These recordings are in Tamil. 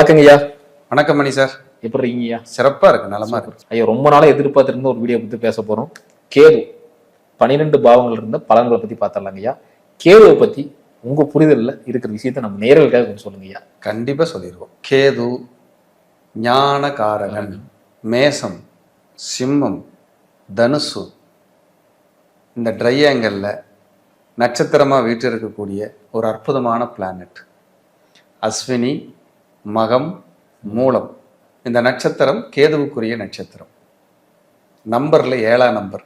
வணக்கங்க ஐயா வணக்கம் மணி சார். எப்படி இருக்கீங்க ஐயா சிறப்பா இருக்கு நலமா இருக்கு. ஐயா ரொம்ப நாளா எதிர்பார்த்திருந்த ஒரு வீடியோ பத்தி பேச போறோம். கேது. பன்னிரெண்டு பாவங்கள் இருந்த பலன்களை பத்தி பார்த்தரலாங்க ஐயா கேதுவை பத்தி உங்க புரிதல்ல இருக்கிற விஷயத்த நம்ம நேரலுக்காக கொஞ்சம் சொல்லுங்க ஐயா கண்டிப்பா சொல்லிடுவோம் கேது ஞானகாரகன் மேசம் சிம்மம் தனுசு. இந்த ட்ரையாங்கல்ல நட்சத்திரமா வீற்றிருக்கக்கூடிய ஒரு அற்புதமான பிளானட் அஸ்வினி மகம் மூலம். இந்த நட்சத்திரம் கேதுவுக்குரிய நட்சத்திரம். நம்பர்ல ஏழாம் நம்பர்.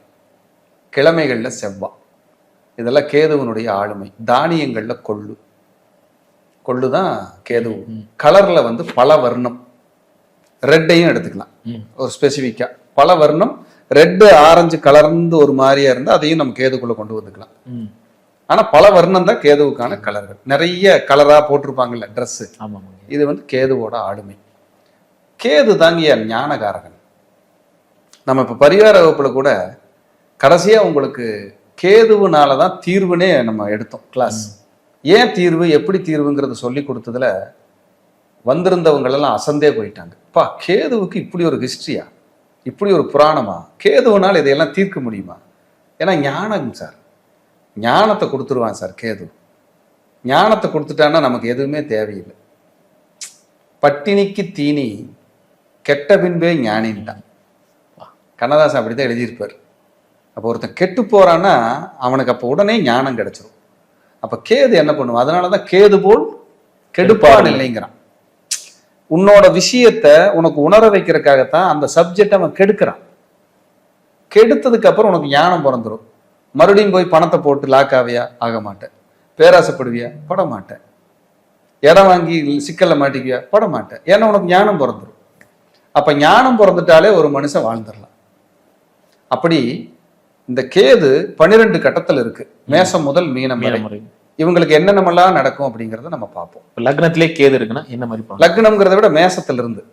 கிழமைகள்ல செவ்வாய் இதெல்லாம் கேதுவனுடைய ஆளுமை. தானியங்கள்ல கொள்ளு. கொள்ளு தான் கேது கலர்ல வந்து பல வர்ணம். ரெட்டையும் எடுத்துக்கலாம். ஒரு ஸ்பெசிஃபிக்கா. பல வர்ணம். ரெட்டு ஆரஞ்சு கலர்ந்து ஒரு மாதிரியா இருந்தா அதையும் நம்ம கேதுக்குள்ள கொண்டு வந்துக்கலாம். ம். ஆனா பல வர்ணம் தான் கேதுவுக்கான கலர்கள். நிறைய கலரா போட்டிருப்பாங்கல்ல Dress. ஆமாங்க. இது வந்து கேதுவோட ஆளுமை. கேது தாங்கிய ஞானகாரகன். நம்ம இப்ப பரிகார வகுப்புல கூட கடைசியா உங்களுக்கு கேதுவுனால தான் தீர்வுனே நம்ம எடுத்தோம் கிளாஸ் ஏன் தீர்வு எப்படி தீர்வுங்கிறத சொல்லி கொடுத்ததுல வந்திருந்தவங்க எல்லாம் அசந்தே போயிட்டாங்க. பா கேதுவுக்கு இப்படி ஒரு ஹிஸ்டரியா இப்படி ஒரு புராணமா? கேதுவுனால் இதையெல்லாம் தீர்க்க முடியுமா? ஏன்னா ஞானம் சார். ஞானத்தை கொடுத்துருவான் சார் கேது. ஞானத்தை கொடுத்துட்டான்னா நமக்கு எதுவுமே தேவையில்லை. பட்டினிக்கு தீனி கெட்ட பின்பே ஞானின்ட்டான். கண்ணதாசன் அப்படிதான் எழுதியிருப்பார். அப்போ ஒருத்தன் கெட்டு போறான்னா அவனுக்கு அப்போ உடனே ஞானம் கிடைச்சிரும். அப்போ கேது என்ன பண்ணுவான்? அதனால தான் கேது போல் கெடுப்பான் இல்லைங்கிறான். உன்னோட விஷயத்த உனக்கு உணர வைக்கிறதுக்காகத்தான் அந்த சப்ஜெக்ட் அவன் கெடுக்கிறான். கெடுத்ததுக்கு அப்புறம் உனக்கு ஞானம் பிறந்துரும். மறுபடியும் போய் பணத்தை போட்டு லாக் ஆவியா? ஆக மாட்டேன். பேராசைப்படுவியா? பட மாட்டேன். இடம் வாங்கி சிக்கல்ல மாட்டிக்குவியா? பட மாட்டேன். ஏன்னா உனக்கு ஞானம் பிறந்துரும். அப்ப ஞானம் பிறந்துட்டாலே ஒரு மனுஷன் வாழ்ந்துடலாம். அப்படி இந்த கேது பன்னிரெண்டு கட்டத்துல இருக்கு. மேசம் முதல் மீனம் வரை. இவங்களுக்கு என்னென்னமெல்லாம் நடக்கும் அப்படிங்கறத நம்ம பார்ப்போம். லக்னத்திலே கேது இருக்குன்னா என்ன மாதிரி லக்னம்ங்கிறத விட மேசத்துல இருந்து.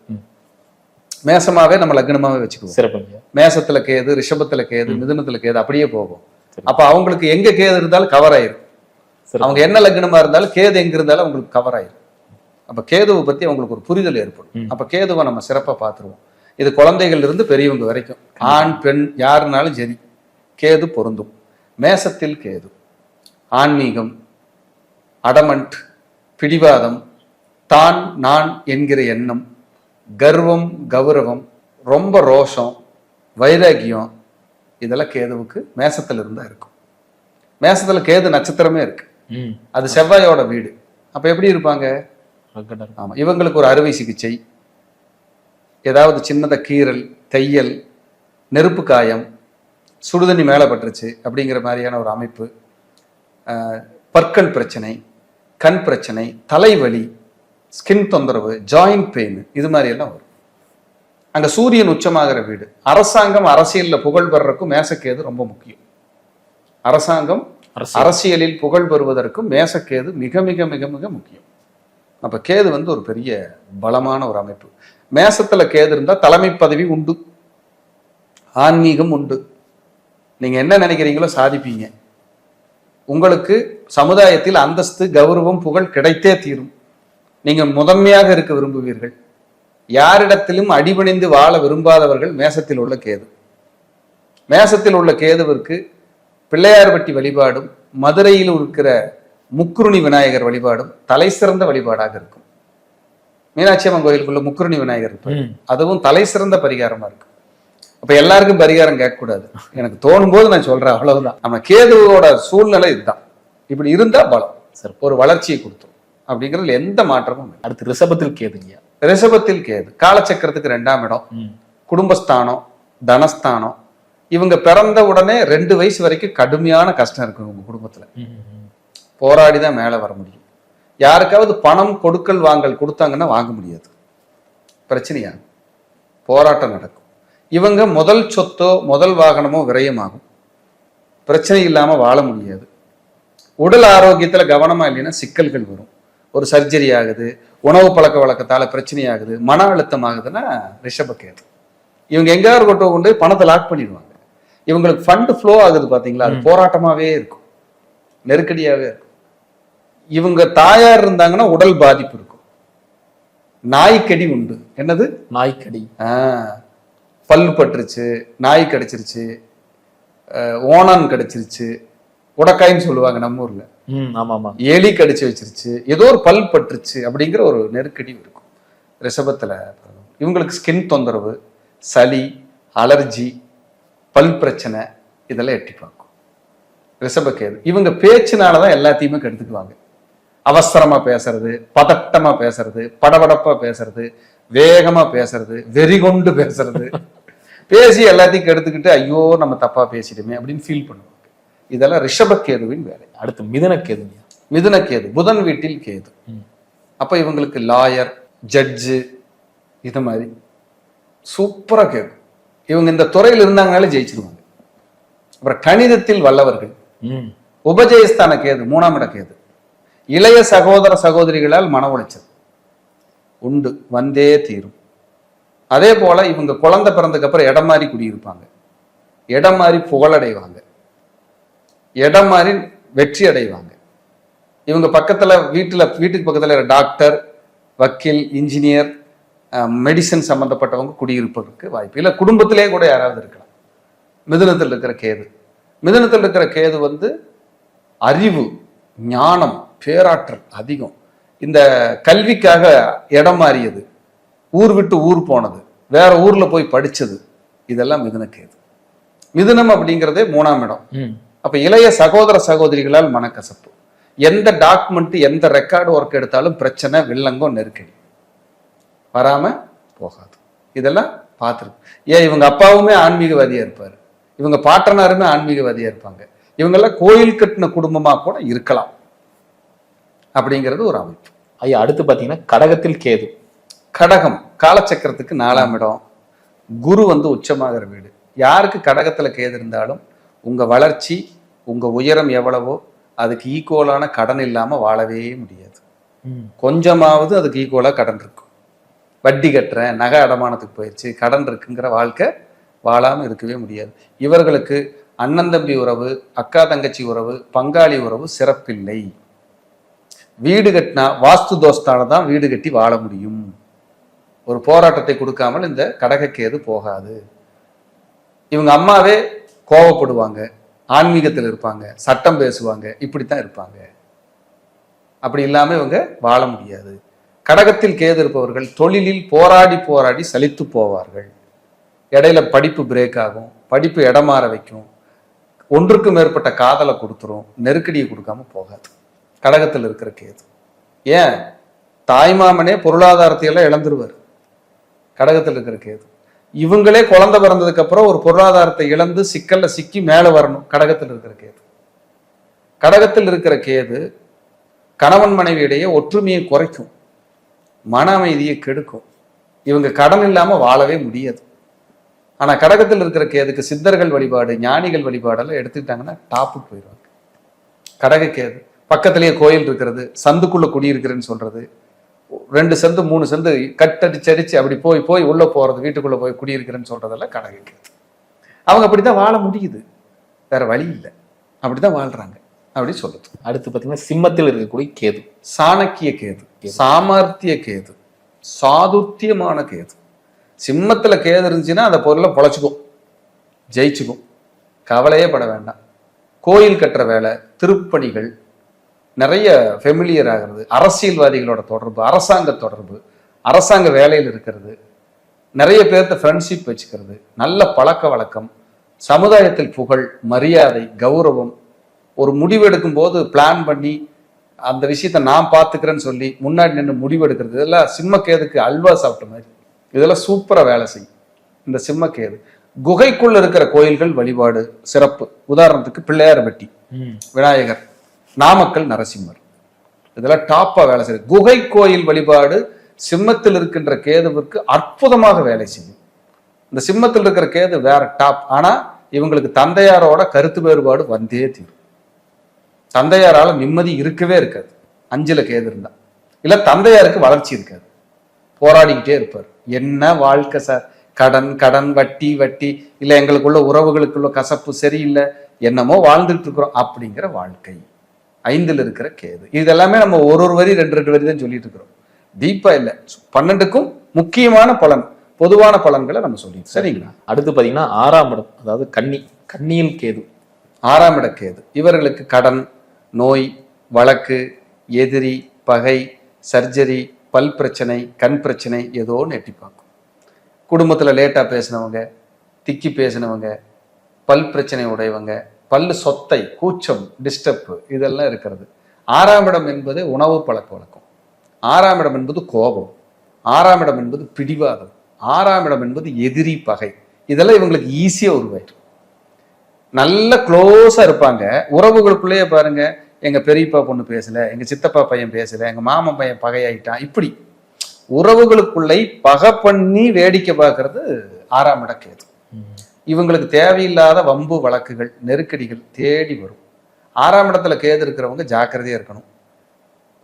மேசமாவே நம்ம லக்னமாவே வச்சுக்குவோம். சிறப்புங்க ஐயா மேசத்துல கேது ரிஷபத்துல கேது மிதுனத்துல கேது அப்படியே போகும். அப்ப அவங்களுக்கு எங்க கேது இருந்தாலும் கவர் ஆயிரும். அவங்க என்ன லக்னமா இருந்தாலும் கேது எங்க இருந்தாலும் அவங்களுக்கு கவர் ஆயிரும். அப்ப கேதுவை பத்தி அவங்களுக்கு ஒரு புரிதல் ஏற்படும். அப்ப கேதுவை நம்ம சிறப்பா பார்த்துருவோம். இது குழந்தைகள் இருந்து பெரியவங்க வரைக்கும். ஆண் பெண் யாருனாலும் சரி கேது பொருந்தும். மேசத்தில் கேது ஆன்மீகம் அடமண்ட் பிடிவாதம் தான் நான் என்கிற எண்ணம் கர்வம் கௌரவம் ரொம்ப ரோஷம் வைராகியம் இதெல்லாம் கேதுவுக்கு மேசத்துல இருந்தா இருக்கும். மேசத்துல கேது நட்சத்திரமே இருக்கு. அது செவ்வாயோட வீடு. அப்ப எப்படி இருப்பாங்க. ஆமா இவங்களுக்கு ஒரு அறுவை சிகிச்சை. ஏதாவது சின்னத கீறல் தையல் நெருப்பு காயம் சுடுதண்ணி மேலே பட்டுருச்சு அப்படிங்கிற மாதிரியான ஒரு அமைப்பு பற்கள் பிரச்சனை கண் பிரச்சனை தலைவலி ஸ்கின் தொந்தரவு ஜாயிண்ட் பெயின் இது மாதிரி எல்லாம் வரும். அங்க சூரியன் உச்சமாகிற வீடு. அரசாங்கம் அரசியல்ல புகழ் பெறறதுக்கும் மேசக்கேது ரொம்ப முக்கியம். அரசாங்கம் அரசியல். அரசியலில் புகழ் பெறுவதற்கும் மேசக்கேது மிக மிக மிக மிக முக்கியம். அப்ப கேது வந்து ஒரு பெரிய பலமான ஒரு அமைப்பு. மேசத்துல கேது இருந்தா தலைமை பதவி உண்டு. ஆன்மீகம் உண்டு. நீங்க என்ன நினைக்கிறீங்களோ சாதிப்பீங்க. உங்களுக்கு சமுதாயத்தில் அந்தஸ்து கௌரவம் புகழ் கிடைத்தே தீரும். நீங்க முதன்மையாக இருக்க விரும்புவீர்கள். யாரிடத்திலும் அடிபணிந்து வாழ விரும்பாதவர்கள் மேசத்தில் உள்ள கேது. மேசத்தில் உள்ள கேதுவிற்கு பிள்ளையார்பட்டி வழிபாடும் மதுரையில் இருக்கிற முக்குருணி விநாயகர் வழிபாடும் தலை சிறந்த வழிபாடாக இருக்கும். மீனாட்சி அம்மன் கோயிலுக்குள்ள முக்குருணி விநாயகர் இருப்பார். அதுவும் தலை சிறந்த பரிகாரமா இருக்கு அப்ப எல்லாருக்கும் பரிகாரம் கேட்கக்கூடாது. எனக்கு தோணும் போது நான் சொல்றேன் அவ்வளவுதான். நம்ம கேதுவோட சூழ்நிலை இதுதான். இப்படி இருந்தா பலம். சிறப்பு. ஒரு வளர்ச்சியை கொடுத்துரும் அப்படிங்கிறதுல எந்த மாற்றமும் அடுத்து ரிஷபத்தில் கேதுங்கய்யா ரிஷபத்தில் கேது. காலச்சக்கரத்துக்கு ரெண்டாம் இடம். குடும்பஸ்தானம் தனஸ்தானம். இவங்க பிறந்த உடனே ரெண்டு வயசு வரைக்கும் கடுமையான கஷ்டம் இருக்கும் உங்க குடும்பத்துல. போராடி தான் மேலே வர முடியும். யாருக்காவது பணம் கொடுக்கல் வாங்கல் கொடுத்தாங்கன்னா வாங்க முடியாது. பிரச்சனையா? போராட்டம் நடக்கும். இவங்க முதல் சொத்தோ முதல் வாகனமோ விரயமாகும். பிரச்சனை இல்லாம வாழ முடியாது. உடல் ஆரோக்கியத்துல கவனமா இல்லைன்னா சிக்கல்கள் வரும். ஒரு சர்ஜரி ஆகுது உணவு பழக்க வழக்கத்தால பிரச்சனை ஆகுது மன அழுத்தம் ஆகுதுன்னா ரிஷபக்கேது இவங்க எங்கேயாவது கொண்டு கொண்டு பணத்தை லாக் பண்ணிடுவாங்க? இவங்களுக்கு ஃபண்ட் ஃப்ளோ ஆகுது பாத்தீங்களா? அது போராட்டமாவே இருக்கும். நெருக்கடியாவே இருக்கும். இவங்க தாயார் இருந்தாங்கன்னா உடல் பாதிப்பு இருக்கும். நாய்க்கடி உண்டு. என்னது? நாய்க்கடி. ஆ, பல்லு பட்டுருச்சு நாய் கடிச்சிருச்சு ஓணான் கடிச்சிருச்சு உடக்காயின்னு சொல்லுவாங்க நம்ம ஊர்ல. எலி கடிச்சு வச்சிருச்சு ஏதோ ஒரு பல் பட்டுருச்சு அப்படிங்கிற ஒரு நெருக்கடி இருக்கும். ரிஷபத்தில் இவங்களுக்கு ஸ்கின் தொந்தரவு சளி அலர்ஜி பல் பிரச்சனை இதெல்லாம் எட்டி பார்க்கும். ரிஷபக்கேது இவங்க பேச்சுனால தான் எல்லாத்தையுமே கெடுத்துக்குவாங்க. அவசரமா பேசுறது பதட்டமா பேசுறது படபடப்பா பேசுறது வேகமா பேசுறது வெறி கொண்டு பேசுறது. பேசி எல்லாத்தையும் கெடுத்துக்கிட்டு ஐயோ நம்ம தப்பா பேசிட்டோமே அப்படின்னு ஃபீல் பண்ணுவோம். இதெல்லாம் ரிஷபக்கேதுவின் வேலை. அடுத்து மிதன கேதுங்கய்யா மிதுன கேது புதன் வீட்டில் கேது. அப்ப இவங்களுக்கு லாயர் ஜட்ஜு இது மாதிரி சூப்பரா கேது. இவங்க இந்த துறையில் இருந்தாங்கனாலே ஜெயிச்சிருவாங்க. அப்புறம் கணிதத்தில் வல்லவர்கள். உபஜயஸ்தான கேது மூணாம் இட கேது. இளைய சகோதர சகோதரிகளால் மன உளைச்சல். உண்டு வந்தே தீரும். அதே போல இவங்க குழந்தை பிறந்ததுக்கு அப்புறம் இடம் மாறி குடியிருப்பாங்க. இடம் மாறி புகழடைவாங்க. இடம் மாறி வெற்றி அடைவாங்க. இவங்க பக்கத்தில் வீட்டில் வீட்டுக்கு பக்கத்தில் டாக்டர் வக்கீல் இன்ஜினியர் மெடிசன் சம்மந்தப்பட்டவங்க குடியிருப்பதற்கு வாய்ப்பு. இல்லை குடும்பத்திலே கூட யாராவது இருக்கலாம். மிதுனத்தில் இருக்கிற கேது. மிதுனத்தில் இருக்கிற கேது வந்து அறிவு ஞானம் பேராற்றல் அதிகம். இந்த கல்விக்காக இடம் மாறியது. ஊர் விட்டு ஊர் போனது. வேற ஊரில் போய் படித்தது இதெல்லாம் மிதுன கேது. மிதுனம் அப்படிங்கிறதே மூணாம் இடம். அப்ப இளைய சகோதர சகோதரிகளால் மனக்கசப்பு. எந்த டாக்குமெண்ட் எந்த ரெக்கார்டு ஒர்க் எடுத்தாலும் பிரச்சனை வில்லங்கம் நெருக்கடி. வராம போகாது. இதெல்லாம் பார்த்துருக்கு ஏன் இவங்க அப்பாவுமே ஆன்மீகவாதியா இருப்பாரு. இவங்க பாட்டனாருமே ஆன்மீகவாதியா இருப்பாங்க. இவங்கெல்லாம் கோயில் கட்டின குடும்பமா கூட இருக்கலாம். அப்படிங்கிறது ஒரு அமைப்பு. ஐயா அடுத்து பாத்தீங்கன்னா கடகத்தில் கேது. கடகம் காலச்சக்கரத்துக்கு நாலாம் இடம். குரு வந்து உச்சமாகிற வீடு. யாருக்கு கடகத்துல கேது இருந்தாலும் உங்க வளர்ச்சி உங்க உயரம் எவ்வளவோ அதுக்கு ஈக்குவலான கடன் இல்லாம வாழவே முடியாது. கொஞ்சமாவது அதுக்கு ஈக்குவலா கடன் இருக்கும். வட்டி கட்டுறேன் நகை அடமானத்துக்கு போயிடுச்சு கடன் இருக்குங்கிற வாழ்க்கை வாழாம இருக்கவே முடியாது. இவர்களுக்கு அண்ணன் தம்பி உறவு அக்கா தங்கச்சி உறவு பங்காளி உறவு சிறப்பில்லை. வீடு கட்டினா வாஸ்து தோஸ்தால தான் வீடு கட்டி வாழ முடியும். ஒரு போராட்டத்தை கொடுக்காமல் இந்த கடகக்கேது போகாது. இவங்க அம்மாவே கோவப்படுவாங்க ஆன்மீகத்தில் இருப்பாங்க சட்டம் பேசுவாங்க இப்படி தான் இருப்பாங்க. அப்படி இல்லாமல் இவங்க வாழ முடியாது. கடகத்தில் கேது இருப்பவர்கள் தொழிலில் போராடி போராடி சலித்து போவார்கள். இடையில படிப்பு பிரேக் ஆகும் படிப்பு இடமாற வைக்கும். ஒன்றுக்கு மேற்பட்ட காதலை கொடுத்துரும் நெருக்கடியை கொடுக்காம போகாது. கடகத்தில் இருக்கிற கேது. ஏன்? தாய்மாமனே பொருளாதாரத்தை எல்லாம் இழந்துருவார். கடகத்தில் இருக்கிற கேது. இவங்களே குழந்தை பிறந்ததுக்கு அப்புறம் ஒரு பொருளாதாரத்தை இழந்து சிக்கல்ல சிக்கி மேலே வரணும். கடகத்தில் இருக்கிற கேது. கடகத்தில் இருக்கிற கேது கணவன் மனைவி இடையே ஒற்றுமையை குறைக்கும். மன அமைதியை கெடுக்கும். இவங்க கடன் இல்லாமல் வாழவே முடியாது. ஆனால் கடகத்தில் இருக்கிற கேதுக்கு சித்தர்கள் வழிபாடு ஞானிகள் வழிபாடெல்லாம் எடுத்துக்கிட்டாங்கன்னா டாப்புக்கு போயிடுவாங்க. கடக கேது. பக்கத்திலேயே கோயில் இருக்கிறது சந்துக்குள்ளே குடியிருக்கிறேன்னு சொல்கிறது ரெண்டு சந்து மூணு சந்து கட்டடிச்சு அடிச்சு அப்படி போய் போய் உள்ள போறது வீட்டுக்குள்ள போய் குடியிருக்கிறேன்னு சொல்றதெல்லாம் கடக கேது அவங்க அப்படித்தான் வாழ முடியுது. வேற வழி இல்லை. அப்படிதான் வாழ்றாங்க. அப்படி சொல்லுது. அடுத்து பாத்தீங்கன்னா சிம்மத்தில் இருக்கக்கூடிய கேது. சாணக்கிய கேது. சாமர்த்திய கேது. சாதுத்தியமான கேது. சிம்மத்துல கேது இருந்துச்சுன்னா அந்த பொருளை பொழைச்சிக்கும். ஜெயிச்சுக்கும். கவலையே பட வேண்டாம். கோயில் கட்டுற வேலை திருப்பணிகள் நிறைய ஃபெமிலியர் ஆகிறது. அரசியல்வாதிகளோட தொடர்பு அரசாங்க தொடர்பு அரசாங்க வேலையில் இருக்கிறது. நிறைய பேர்த்த ஃப்ரெண்ட்ஷிப் வச்சுக்கிறது. நல்ல பழக்க வழக்கம் சமுதாயத்தில் புகழ் மரியாதை கௌரவம். ஒரு முடிவெடுக்கும் போது பிளான் பண்ணி அந்த விஷயத்த நான் பார்த்துக்கிறேன்னு சொல்லி முன்னாடி நின்று முடிவெடுக்கிறது. இதெல்லாம் சிம்மக்கேதுக்கு அல்வா சாப்பிட்ட மாதிரி. இதெல்லாம் சூப்பரா வேலை செய்யும். இந்த சிம்மக்கேது குகைக்குள்ள இருக்கிற கோயில்கள் வழிபாடு சிறப்பு. உதாரணத்துக்கு பிள்ளையார்பட்டி விநாயகர். நாமக்கல் நரசிம்மர். இதெல்லாம் டாப்பா வேலை செய்யுது குகை கோயில் வழிபாடு சிம்மத்தில் இருக்கின்ற கேதுவிற்கு அற்புதமாக வேலை செய்யும். இந்த சிம்மத்தில் இருக்கிற கேது வேற டாப் ஆனா இவங்களுக்கு தந்தையாரோட கருத்து வேறுபாடு வந்தே தீரும். தந்தையாரால நிம்மதி இருக்கவே இருக்காது. அஞ்சுல கேது இருந்தா. இல்ல தந்தையாருக்கு வளர்ச்சி இருக்காது. போராடிக்கிட்டே இருப்பார். என்ன வாழ்க்கை சார்? கடன் கடன் வட்டி வட்டி. இல்ல எங்களுக்குள்ள உறவுகளுக்குள்ள கசப்பு சரியில்லை. என்னமோ வாழ்ந்துட்டு இருக்கிறோம் அப்படிங்கிற வாழ்க்கை. ஐந்தில் இருக்கிற கேது. இது எல்லாமே நம்ம ஒரு ஒரு வரி ரெண்டு ரெண்டு வரி தான் சொல்லிட்டு இருக்கிறோம். டீப்பா இல்லை. பன்னெண்டுக்கும் முக்கியமான பலன் பொதுவான பலன்களை நம்ம சொல்லி சரிங்களா? அடுத்து பாத்தீங்கன்னா ஆறாம் இடம் அதாவது கன்னி கன்னியில் கேது. ஆறாம் இட கேது. இவர்களுக்கு கடன் நோய் வழக்கு எதிரி பகை சர்ஜரி பல் பிரச்சனை கண் பிரச்சனை ஏதோ எட்டி பார்க்கும். குடும்பத்தில் லேட்டாக பேசினவங்க திக்கி பேசினவங்க பல் பிரச்சனை உடையவங்க பல்லு சொத்தை கூச்சம் டிஸ்டர்ப் இதெல்லாம் இருக்கிறது. ஆறாம் இடம் என்பது உணவு பழக்க வழக்கம். ஆறாம் இடம் என்பது கோபம். ஆறாம் இடம் என்பது பிடிவாதம். ஆறாம் இடம் என்பது எதிரி பகை. இதெல்லாம் இவங்களுக்கு ஈஸியாக உருவாயிடும். நல்ல க்ளோஸாக இருப்பாங்க. உறவுகளுக்குள்ளேயே பாருங்க எங்கள் பெரியப்பா பொண்ணு பேசலை எங்கள் சித்தப்பா பையன் பேசல எங்கள் மாமன் பையன் பகையாயிட்டான். இப்படி உறவுகளுக்குள்ளே பகை பண்ணி வேடிக்கை பார்க்கறது ஆறாம் இடம் கேது. இவங்களுக்கு தேவையில்லாத வம்பு வழக்குகள் நெருக்கடிகள் தேடி வரும். ஆறாம் இடத்துல கேது இருக்கிறவங்க ஜாக்கிரதையா இருக்கணும்.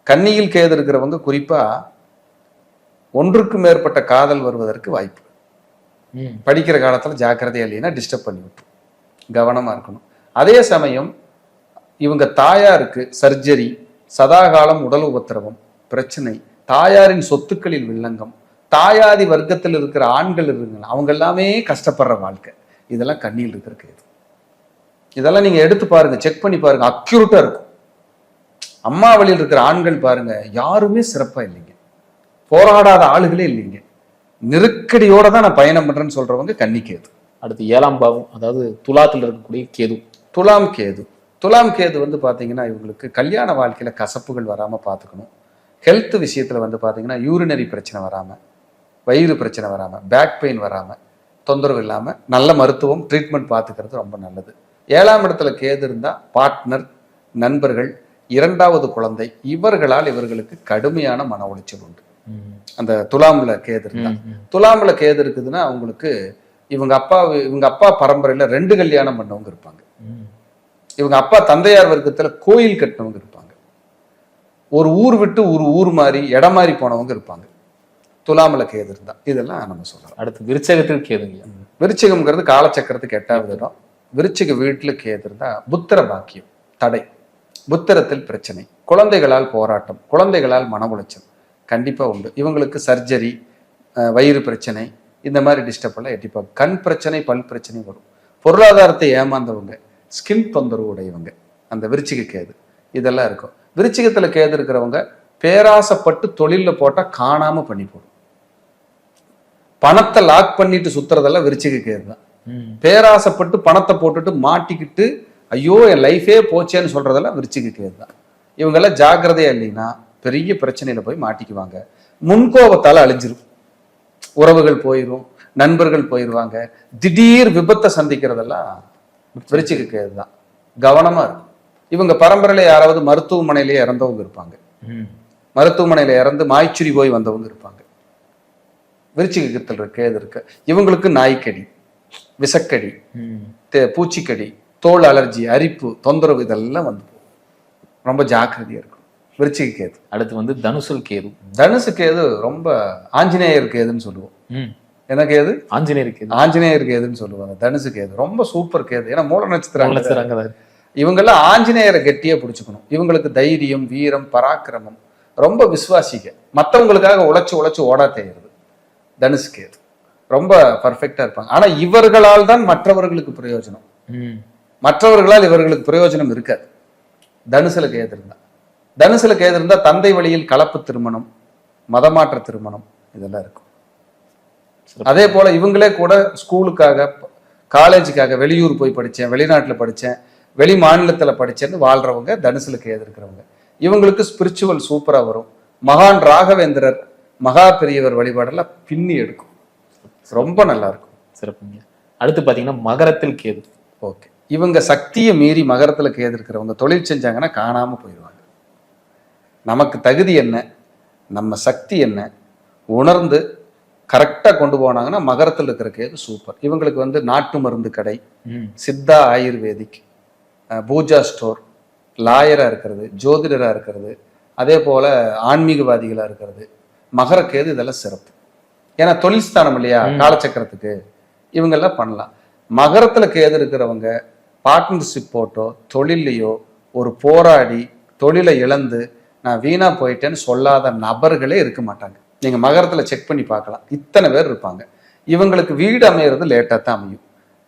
கன்னியில் கேது இருக்கிறவங்க குறிப்பா ஒன்றுக்கு மேற்பட்ட காதல் வருவதற்கு வாய்ப்பு. ம். படிக்கிற காலத்துல ஜாக்கிரதையா இல்லைன்னா டிஸ்டர்ப் பண்ணி விட்டுரும். கவனமா இருக்கணும். அதே சமயம் இவங்க தாயாருக்கு சர்ஜரி சதாகாலம் உடல் உபத்திரவம் பிரச்சனை தாயாரின் சொத்துக்களில் வில்லங்கம் தாயாதி வர்க்கத்தில் இருக்கிற ஆண்கள் இருக்குங்க அவங்க எல்லாமே கஷ்டப்படுற வாழ்க்கை. இதெல்லாம் கண்ணியில் இருக்கிற கேது இதெல்லாம் நீங்க எடுத்து பாருங்க செக் பண்ணி பாருங்க அக்யூரட்டா இருக்கும். அம்மா வழியில் இருக்கிற ஆண்கள் பாருங்க யாருமே சிறப்பா இல்லைங்க. போராடாத ஆளுகளே இல்லைங்க. நெருக்கடியோட தான் நான் பயணம் பண்றேன்னு சொல்றவங்க கன்னி கேது. அடுத்து ஏழாம் பாவம் அதாவது துலாத்தில் இருக்கக்கூடிய கேது. துலாம் கேது. துலாம் கேது வந்து பாத்தீங்கன்னா இவங்களுக்கு கல்யாண வாழ்க்கையில கசப்புகள் வராம பார்த்துக்கணும் ஹெல்த் விஷயத்துல வந்து பாத்தீங்கன்னா யூரினரி பிரச்சனை வராம வயிறு பிரச்சனை வராம பேக் பெயின் வராம தொந்தரவு இல்லாம நல்ல மருத்துவம் ட்ரீட்மெண்ட் பார்த்துக்கிறது ரொம்ப நல்லது ஏழாம் இடத்துல கேது இருந்தா பார்ட்னர் நண்பர்கள் இரண்டாவது குழந்தை இவர்களால் இவர்களுக்கு கடுமையான மன உளைச்சல் உண்டு. அந்த துலாம்ல கேது இருந்தா ம், ம். துலாம்ல கேது இருக்குதுன்னா அவங்களுக்கு இவங்க அப்பா இவங்க அப்பா பரம்பரையில ரெண்டு கல்யாணம் பண்ணவங்க இருப்பாங்க. இவங்க அப்பா தந்தையார் வர்க்கத்துல கோயில் கட்டினவங்க இருப்பாங்க ஒரு ஊர் விட்டு ஒரு ஊர் மாறி இடம் மாறி போனவங்க இருப்பாங்க துலாமல கேது இருந்தா இதெல்லாம் நம்ம சொல்லலாம். அடுத்து விருச்சகத்தில் கேதுங்க விருச்சிகம்ங்கிறது காலச்சக்கரத்துக்கு எட்டாவது இடம். விருச்சிக வீட்டுல கேது இருந்தா புத்திர பாக்கியம் தடை. புத்திரத்தில் பிரச்சனை. குழந்தைகளால் போராட்டம் குழந்தைகளால் மன உளைச்சல் கண்டிப்பா உண்டு. இவங்களுக்கு சர்ஜரி வயிறு பிரச்சனை இந்த மாதிரி டிஸ்டர்ப் எல்லாம் எட்டிப்பாங்க. கண் பிரச்சனை பல் பிரச்சனை வரும். பொருளாதாரத்தை ஏமாந்தவங்க ஸ்கின் தொந்தரவு உடையவங்க அந்த விருச்சிக கேது. இதெல்லாம் இருக்கும். விருச்சிகத்துல கேது இருக்கிறவங்க பேராசைப்பட்டு தொழில்ல போட்டா காணாம பண்ணி போடும். பணத்தை லாக் பண்ணிட்டு சுத்துறதெல்லாம் விருச்சிக கேது தான். பேராசைப்பட்டு பணத்தை போட்டுட்டு மாட்டிக்கிட்டு ஐயோ என் லைஃபே போச்சேன்னு சொல்றதெல்லாம் விருச்சிக கேது தான். இவங்கெல்லாம் ஜாக்கிரதையா இல்லைன்னா பெரிய பிரச்சனையில போய் மாட்டிக்குவாங்க. முன்கோபத்தால அழிஞ்சிரும். உறவுகள் போயிரும் நண்பர்கள் போயிடுவாங்க திடீர் விபத்தை சந்திக்கிறதெல்லாம் விருச்சிக கேது தான். கவனமா இருக்கும். இவங்க பரம்பரையில யாராவது மருத்துவமனையிலேயே இறந்தவங்க இருப்பாங்க. மருத்துவமனையில இறந்து மாய்ச்சுரி போய் வந்தவங்க இருப்பாங்க. விருச்சிகத்தில் கேது இருக்கு. இவங்களுக்கு நாய்க்கடி விசக்கடி பூச்சிக்கடி தோல் அலர்ஜி அரிப்பு தொந்தரவு இதெல்லாம் வந்து ரொம்ப ஜாக்கிரதையா இருக்கும் விருச்சிக கேது. அடுத்து வந்து தனுசுல் கேது. தனுசு கேது ரொம்ப ஆஞ்சநேயர் கேதுன்னு சொல்லுவோம். என்ன கேது? ஆஞ்சநேயர் கேது. ஆஞ்சநேயர் கேதுன்னு சொல்லுவாங்க. தனுசு கேது. ரொம்ப சூப்பர் கேது. ஏன்னா மூல நட்சத்திரம் இருக்கு. இவங்கெல்லாம் ஆஞ்சநேயரை கெட்டியா பிடிச்சுக்கணும். இவங்களுக்கு தைரியம் வீரம் பராக்கிரமம். ரொம்ப விசுவாசிக்க மற்றவங்களுக்காக உழைச்சு உழைச்சு ஓடா தெரியுது தனுசு கேது ரொம்ப பர்ஃபெக்டா இருப்பாங்க. ஆனா இவர்களால் தான் மற்றவர்களுக்கு பிரயோஜனம். மற்றவர்களால் இவர்களுக்கு பிரயோஜனம் இருக்காது. தனுசுல கேது இருந்தா. தனுசுல கேது இருந்தா தந்தை வழியில் கலப்பு திருமணம் மதமாற்ற திருமணம் இதெல்லாம் இருக்கும். அதே போல இவங்களே கூட ஸ்கூலுக்காக காலேஜுக்காக வெளியூர் போய் படிச்சேன் வெளிநாட்டுல படிச்சேன் வெளி மாநிலத்துல படிச்சேன்னு வாழ்றவங்க தனுசுல கேது இருக்கிறவங்க. இவங்களுக்கு ஸ்பிரிச்சுவல் சூப்பரா வரும். மகான் ராகவேந்திரர் மகா பெரியவர் வழிபாடெல்லாம் பின்னி எடுக்கும். ரொம்ப நல்லா இருக்கும் சிறப்புங்க. அடுத்து பாத்தீங்கன்னா மகரத்தில் கேது. ஓகே. இவங்க சக்தியை மீறி மகரத்துல கேது இருக்கிறவங்க தொழில் செஞ்சாங்கன்னா காணாம போயிடுவாங்க. நமக்கு தகுதி என்ன? நம்ம சக்தி என்ன? உணர்ந்து கரெக்டாக கொண்டு போனாங்கன்னா மகரத்தில் இருக்கிற கேது சூப்பர். இவங்களுக்கு வந்து நாட்டு மருந்து கடை. சித்தா ஆயுர்வேதிக் பூஜா ஸ்டோர் லாயராக இருக்கிறது ஜோதிடராக இருக்கிறது அதே போல ஆன்மீகவாதிகளாக இருக்கிறது மகர கேது இதெல்லாம் சிறப்பு. ஏன்னா தொழில் ஸ்தானம் இல்லையா. காலச்சக்கரத்துக்கு. இவங்கெல்லாம் பண்ணலாம். மகரத்துல கேது இருக்கிறவங்க பார்ட்னர்ஷிப் போட்டோ தொழிலையோ ஒரு போராடி தொழிலை இழந்து நான் வீணா போயிட்டேன்னு சொல்லாத நபர்களே இருக்க மாட்டாங்க. நீங்க மகரத்துல செக் பண்ணி பார்க்கலாம். இத்தனை பேர் இருப்பாங்க. இவங்களுக்கு வீடு அமையிறது லேட்டாக தான் அமையும்.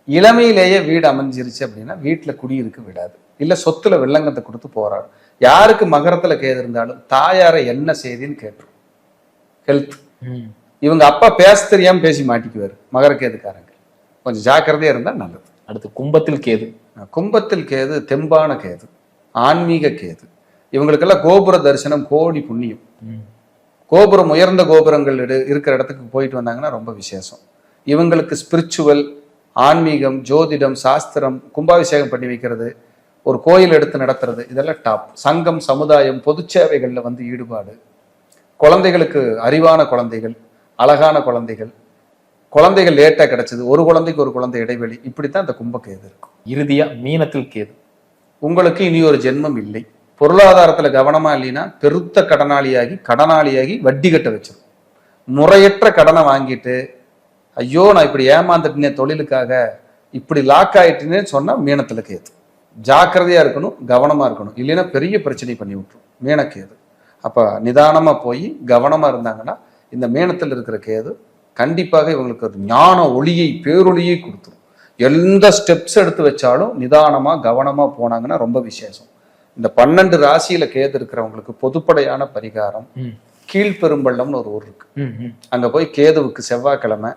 இளமையிலேயே வீடு அமைஞ்சிருச்சு அப்படின்னா வீட்டுல குடியிருக்க விடாது. இல்ல சொத்துல வெள்ளங்கத்தை கொடுத்து போராடும். யாருக்கு மகரத்துல கேது இருந்தாலும் தாயாரை என்ன செய்தின்னு கேட்டுரும். ஹெல்த். இவங்க அப்பா பேச தெரியாம பேசி மாட்டிக்குவாரு. மகர கேதுக்காரங்க. கொஞ்சம் ஜாக்கிரதையா இருந்தா நல்லது. அடுத்து கும்பத்தில் கேது. கும்பத்தில் கேது தெம்பான கேது ஆன்மீக கேது. இவங்களுக்கெல்லாம் கோபுர தரிசனம் கோடி புண்ணியம். கோபுரம் உயர்ந்த கோபுரங்கள் இரு- இருக்கிற இடத்துக்கு போயிட்டு வந்தாங்கன்னா ரொம்ப விசேஷம். இவங்களுக்கு ஸ்பிரிச்சுவல் ஆன்மீகம் ஜோதிடம் சாஸ்திரம் கும்பாபிஷேகம் பண்ணி வைக்கிறது ஒரு கோயில் எடுத்து நடத்துறது இதெல்லாம் டாப் சங்கம் சமுதாயம் பொது சேவைகளில் வந்து ஈடுபாடு. குழந்தைகளுக்கு அறிவான குழந்தைகள் அழகான குழந்தைகள் குழந்தைகள் லேட்டாக கிடைச்சது ஒரு குழந்தைக்கு ஒரு குழந்தை இடைவெளி இப்படித்தான் இந்த கும்பகேது இருக்கும். இறுதியா மீனத்தில் கேது. உங்களுக்கு இனி ஒரு ஜென்மம் இல்லை. பொருளாதாரத்துல கவனமா இல்லைன்னா பெருத்த கடனாளியாகி கடனாளியாகி வட்டி கட்ட வச்சிரும். முறையற்ற கடனை வாங்கிட்டு ஐயோ நான் இப்படி ஏமாந்துட்டேனே தொழிலுக்காக இப்படி லாக் ஆயிட்டேனே சொன்னா மீனத்துல கேது. ஜாக்கிரதையா இருக்கணும் கவனமா இருக்கணும். இல்லைன்னா பெரிய பிரச்சனை பண்ணி விட்டுரும். மீனக்கேது அப்ப நிதானமா போய் கவனமா இருந்தாங்கன்னா இந்த மீனத்தில் இருக்கிற கேது கண்டிப்பாக இவங்களுக்கு ஒரு ஞான ஒளியை பேரொளியை கொடுத்துரும் எந்த ஸ்டெப்ஸ் எடுத்து வச்சாலும் நிதானமா கவனமா போனாங்கன்னா ரொம்ப விசேஷம் இந்த பன்னெண்டு ராசியில கேது இருக்கிறவங்களுக்கு பொதுப்படையான பரிகாரம். கீழ்பெரும்பள்ளம்னு ஒரு ஊர் இருக்கு. அங்க போய் கேதுவுக்கு செவ்வாய்க்கிழமை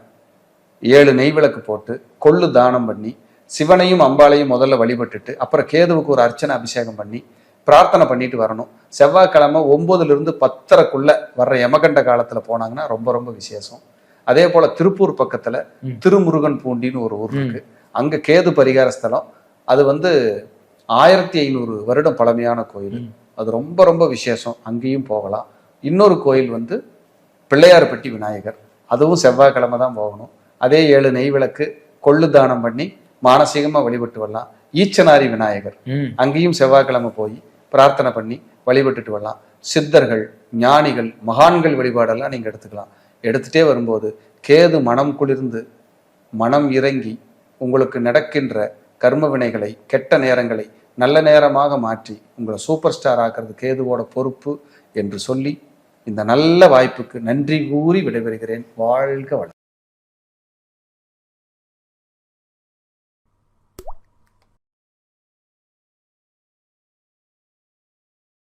ஏழு நெய் விளக்கு போட்டு கொள்ளு தானம் பண்ணி சிவனையும் அம்பாளையும் முதல்ல வழிபட்டுட்டு அப்புறம் கேதுவுக்கு ஒரு அர்ச்சனை அபிஷேகம் பண்ணி பிரார்த்தனை பண்ணிட்டு வரணும். செவ்வாய்க்கிழமை ஒன்பதுல இருந்து பத்தரைக்குள்ள வர்ற யமகண்ட காலத்துல போனாங்கன்னா ரொம்ப ரொம்ப விசேஷம். அதே போல திருப்பூர் பக்கத்துல. திருமுருகன் பூண்டின்னு ஒரு ஊர் இருக்கு. அங்க கேது பரிகார ஸ்தலம். அது வந்து ஆயிரத்தி ஐநூறு வருடம் பழமையான கோயில். அது ரொம்ப ரொம்ப விசேஷம். அங்கேயும் போகலாம். இன்னொரு கோயில் வந்து பிள்ளையார்பட்டி விநாயகர். அதுவும் செவ்வாய்க்கிழமை தான் போகணும். அதே ஏழு நெய் விளக்கு கொள்ளு தானம் பண்ணி மானசீகமா வழிபட்டு வரலாம். ஈச்சனாரி விநாயகர். அங்கேயும் செவ்வாய்க்கிழமை போய் பிரார்த்தனை பண்ணி வழிபட்டுட்டு வரலாம். சித்தர்கள் ஞானிகள் மகான்கள் வழிபாடெல்லாம் நீங்கள் எடுத்துக்கலாம். எடுத்துகிட்டே வரும்போது கேது மனம் குளிர்ந்து மனம் இறங்கி உங்களுக்கு நடக்கின்ற கர்ம வினைகளை கெட்ட நேரங்களை நல்ல நேரமாக மாற்றி உங்களை சூப்பர் ஸ்டார் ஆக்குறது கேதுவோட பொறுப்பு என்று சொல்லி இந்த நல்ல வாய்ப்புக்கு நன்றி கூறி விடைபெறுகிறேன். வாழ்க வளம்